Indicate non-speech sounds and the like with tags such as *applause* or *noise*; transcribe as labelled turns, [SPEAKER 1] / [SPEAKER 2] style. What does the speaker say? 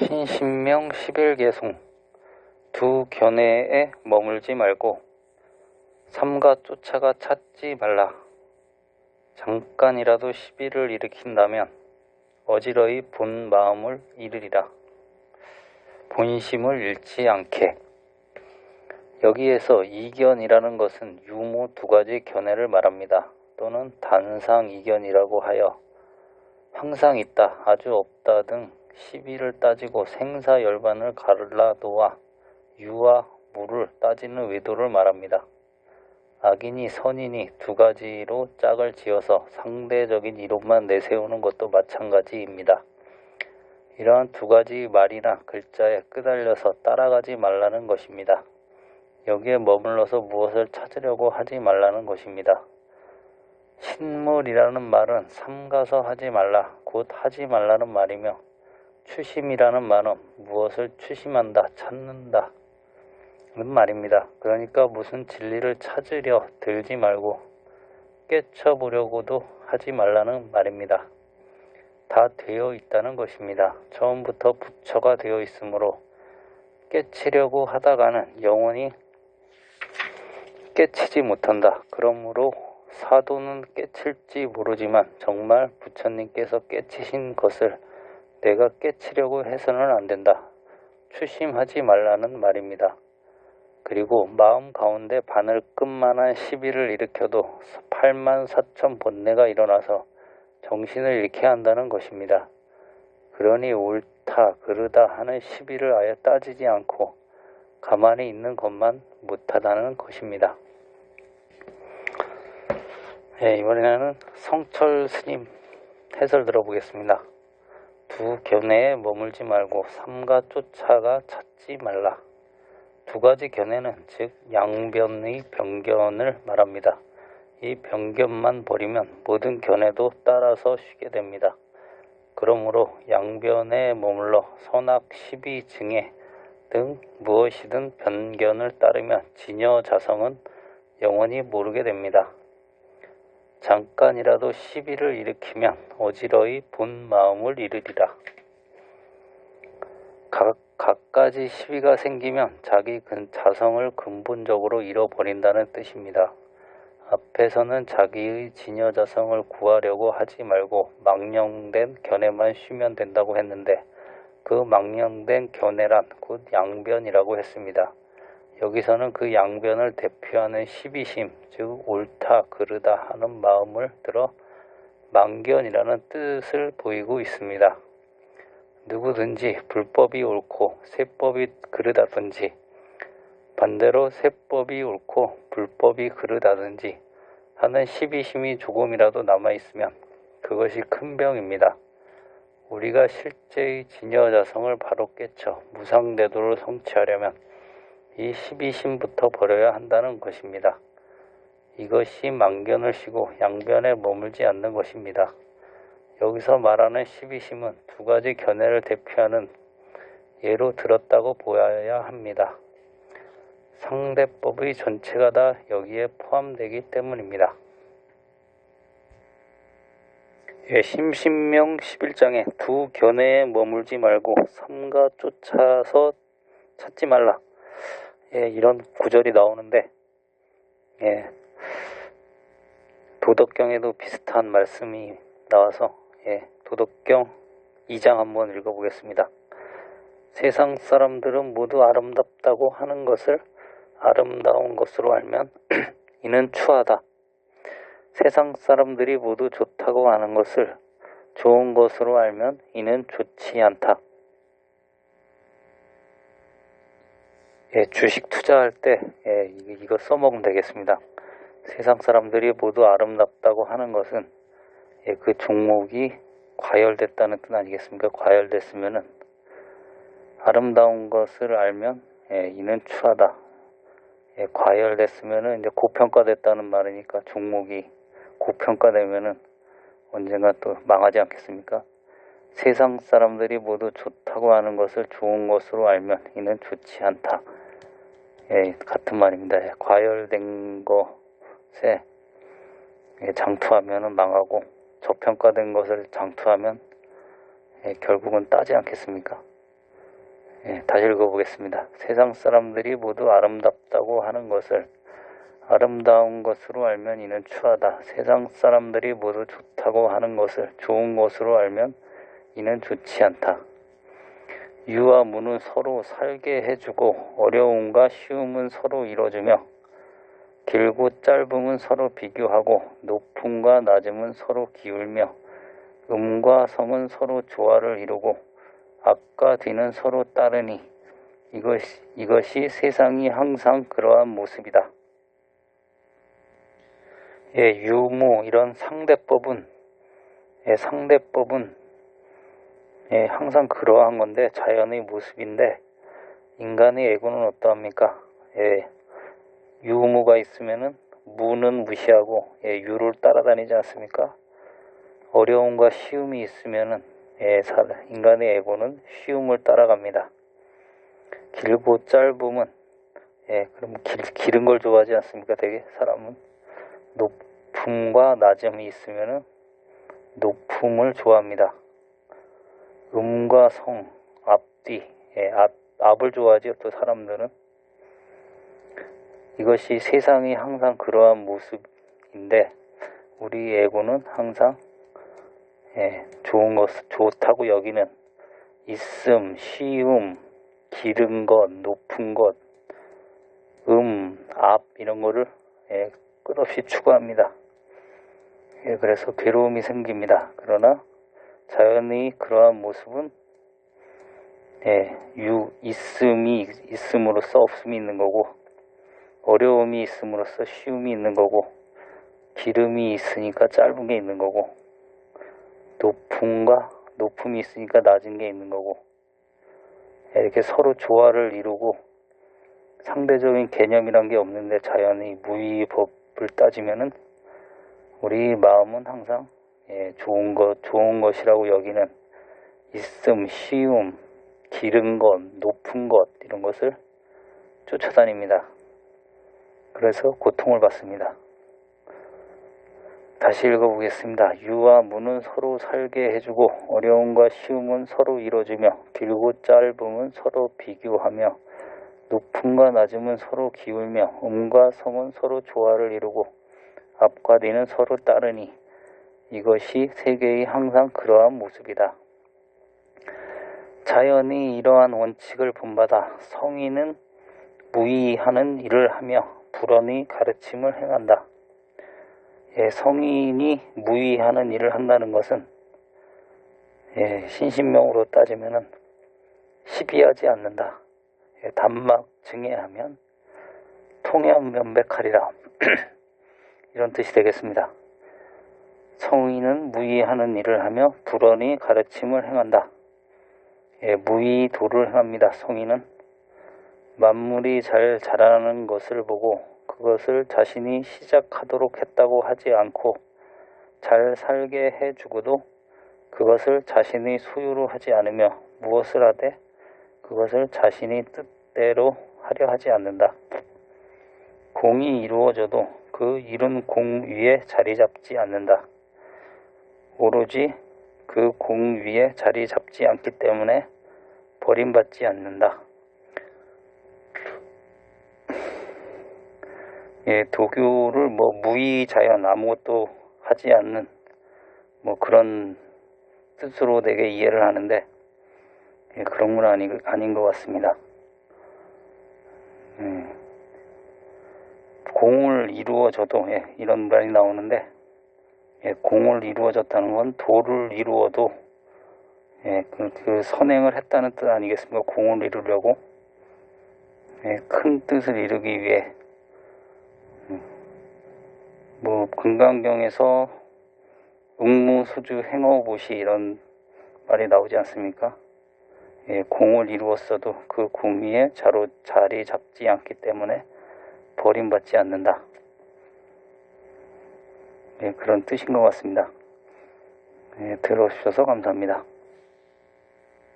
[SPEAKER 1] 신신명 십일개송 두 견해에 머물지 말고 삼가 쫓아가 찾지 말라. 잠깐이라도 시비를 일으킨다면 어지러이 본 마음을 잃으리라. 본심을 잃지 않게. 여기에서 이견이라는 것은 유무 두 가지 견해를 말합니다. 또는 단상 이견이라고 하여 항상 있다, 아주 없다 등 시비를 따지고 생사 열반을 갈라놓아 유와 무를 따지는 외도를 말합니다. 악인이 선인이 두 가지로 짝을 지어서 상대적인 이론만 내세우는 것도 마찬가지입니다. 이러한 두 가지 말이나 글자에 끄달려서 따라가지 말라는 것입니다. 여기에 머물러서 무엇을 찾으려고 하지 말라는 것입니다. 신물이라는 말은 삼가서 하지 말라, 곧 하지 말라는 말이며 추심이라는 말은 무엇을 추심한다, 찾는다 는 말입니다. 그러니까 무슨 진리를 찾으려 들지 말고 깨쳐보려고도 하지 말라는 말입니다. 다 되어 있다는 것입니다. 처음부터 부처가 되어 있으므로 깨치려고 하다가는 영원히 깨치지 못한다. 그러므로 사도는 깨칠지 모르지만 정말 부처님께서 깨치신 것을 내가 깨치려고 해서는 안 된다. 추심하지 말라는 말입니다. 그리고 마음 가운데 바늘 끝만한 시비를 일으켜도 8만 4천 번뇌가 일어나서 정신을 잃게 한다는 것입니다. 그러니 옳다 그르다 하는 시비를 아예 따지지 않고 가만히 있는 것만 못하다는 것입니다. 네, 이번에는 성철 스님 해설 들어보겠습니다. 두 견해에 머물지 말고 삼가 쫓아가 찾지 말라. 두 가지 견해는 즉 양변의 변견을 말합니다. 이 변견만 버리면 모든 견해도 따라서 쉬게 됩니다. 그러므로 양변에 머물러 선악 시비 증해 등 무엇이든 변견을 따르면 진여 자성은 영원히 모르게 됩니다. 잠깐이라도 시비를 일으키면 어지러이 본 마음을 잃으리라. 각, 각가지 시비가 생기면 자기 자성을 근본적으로 잃어버린다는 뜻입니다. 앞에서는 자기의 진여 자성을 구하려고 하지 말고 망령된 견해만 쉬면 된다고 했는데 그 망령된 견해란 곧 양변이라고 했습니다. 여기서는 그 양변을 대표하는 시비심, 즉 옳다, 그르다 하는 마음을 들어 망견이라는 뜻을 보이고 있습니다. 누구든지 불법이 옳고 세법이 그르다든지 반대로 세법이 옳고 불법이 그르다든지 하는 시비심이 조금이라도 남아있으면 그것이 큰 병입니다. 우리가 실제의 진여자성을 바로 깨쳐 무상대도를 성취하려면 이 시비심부터 버려야 한다는 것입니다. 이것이 망견을 쉬고 양변에 머물지 않는 것입니다. 여기서 말하는 시비심은 두 가지 견해를 대표하는 예로 들었다고 보아야 합니다. 상대법의 전체가 다 여기에 포함되기 때문입니다. 예, 심신명 11장에 두 견해에 머물지 말고 삼가 쫓아서 찾지 말라. 예, 이런 구절이 나오는데 예, 도덕경에도 비슷한 말씀이 나와서 예, 도덕경 2장 한번 읽어보겠습니다. 세상 사람들은 모두 아름답다고 하는 것을 아름다운 것으로 알면 *clears throat* 이는 추하다. 세상 사람들이 모두 좋다고 하는 것을 좋은 것으로 알면 이는 좋지 않다. 예, 주식 투자할 때 예, 이거 써먹으면 되겠습니다. 세상 사람들이 모두 아름답다고 하는 것은 예, 그 종목이 과열됐다는 뜻 아니겠습니까? 과열됐으면은 아름다운 것을 알면 예, 이는 추하다. 예, 과열됐으면은 이제 고평가됐다는 말이니까 종목이 고평가되면은 언젠가 또 망하지 않겠습니까? 세상 사람들이 모두 좋다고 하는 것을 좋은 것으로 알면 이는 좋지 않다. 예, 같은 말입니다. 예, 과열된 것에 예, 장투하면 망하고 저평가된 것을 장투하면 예, 결국은 따지 않겠습니까? 예, 다시 읽어보겠습니다. 세상 사람들이 모두 아름답다고 하는 것을 아름다운 것으로 알면 이는 추하다. 세상 사람들이 모두 좋다고 하는 것을 좋은 것으로 알면 이는 좋지 않다. 유와 무는 서로 살게 해주고 어려움과 쉬움은 서로 이뤄주며 길고 짧음은 서로 비교하고 높음과 낮음은 서로 기울며 음과 성은 서로 조화를 이루고 앞과 뒤는 서로 따르니 이것이, 이것이 세상이 항상 그러한 모습이다. 예, 유무 이런 상대법은 예, 상대법은 예, 항상 그러한 건데 자연의 모습인데 인간의 애고는 어떠합니까? 예, 유무가 있으면은 무는 무시하고 예, 유를 따라다니지 않습니까? 어려움과 쉬움이 있으면은 예, 사- 인간의 애고는 쉬움을 따라갑니다. 길고 짧음은 예, 그럼 길, 기른 걸 좋아하지 않습니까? 되게 사람은 높음과 낮음이 있으면은 높음을 좋아합니다. 음과 성, 앞뒤, 예, 앞, 앞을 좋아하죠. 또 사람들은 이것이 세상이 항상 그러한 모습인데 우리 애고는 항상 예, 좋은 것, 좋다고 여기는 있음, 쉬움, 기른 것, 높은 것, 음, 앞 이런 거를 예, 끝없이 추구합니다. 예, 그래서 괴로움이 생깁니다. 그러나 자연의 그러한 모습은 예, 유 있음이 있음으로써 없음이 있는 거고 어려움이 있음으로써 쉬움이 있는 거고 기름이 있으니까 짧은 게 있는 거고 높음과 높음이 있으니까 낮은 게 있는 거고 이렇게 서로 조화를 이루고 상대적인 개념이란 게 없는데 자연의 무의법을 따지면은 우리 마음은 항상 예, 좋은 것 좋은 것이라고 여기는 있음, 쉬움, 기른 것, 높은 것 이런 것을 쫓아다닙니다. 그래서 고통을 받습니다. 다시 읽어보겠습니다. 유와 무는 서로 살게 해주고 어려움과 쉬움은 서로 이뤄주며 길고 짧음은 서로 비교하며 높음과 낮음은 서로 기울며 음과 성은 서로 조화를 이루고 앞과 뒤는 서로 따르니 이것이 세계의 항상 그러한 모습이다. 자연이 이러한 원칙을 본받아 성인은 무의하는 일을 하며 불언의 가르침을 행한다. 예, 성인이 무의하는 일을 한다는 것은 예, 신신명으로 따지면은 시비하지 않는다. 예, 단막 증애하면 통연 면백하리라. 이런 뜻이 되겠습니다. 성인은 무의하는 일을 하며 불언의 가르침을 행한다. 예, 무의 도를 행합니다. 성인은 만물이 잘 자라는 것을 보고 그것을 자신이 시작하도록 했다고 하지 않고 잘 살게 해주고도 그것을 자신의 소유로 하지 않으며 무엇을 하되 그것을 자신이 뜻대로 하려 하지 않는다. 공이 이루어져도 그 이룬 공 위에 자리 잡지 않는다. 오로지 그 공 위에 자리 잡지 않기 때문에 버림받지 않는다. 예, 도교를 뭐 무의자연 아무것도 하지 않는 뭐 그런 뜻으로 되게 이해를 하는데 예, 그런 건 아니, 아닌 것 같습니다. 예, 공을 이루어져도 예, 이런 말이 나오는데 예, 공을 이루어졌다는 건 도를 이루어도 예, 그, 그 선행을 했다는 뜻 아니겠습니까? 공을 이루려고 예, 큰 뜻을 이루기 위해 뭐 금강경에서 응무수주 행어보시 이런 말이 나오지 않습니까? 예, 공을 이루었어도 그 공위에 자로 자리 잡지 않기 때문에 버림받지 않는다. 예, 그런 뜻인 것 같습니다. 예, 들어주셔서 감사합니다.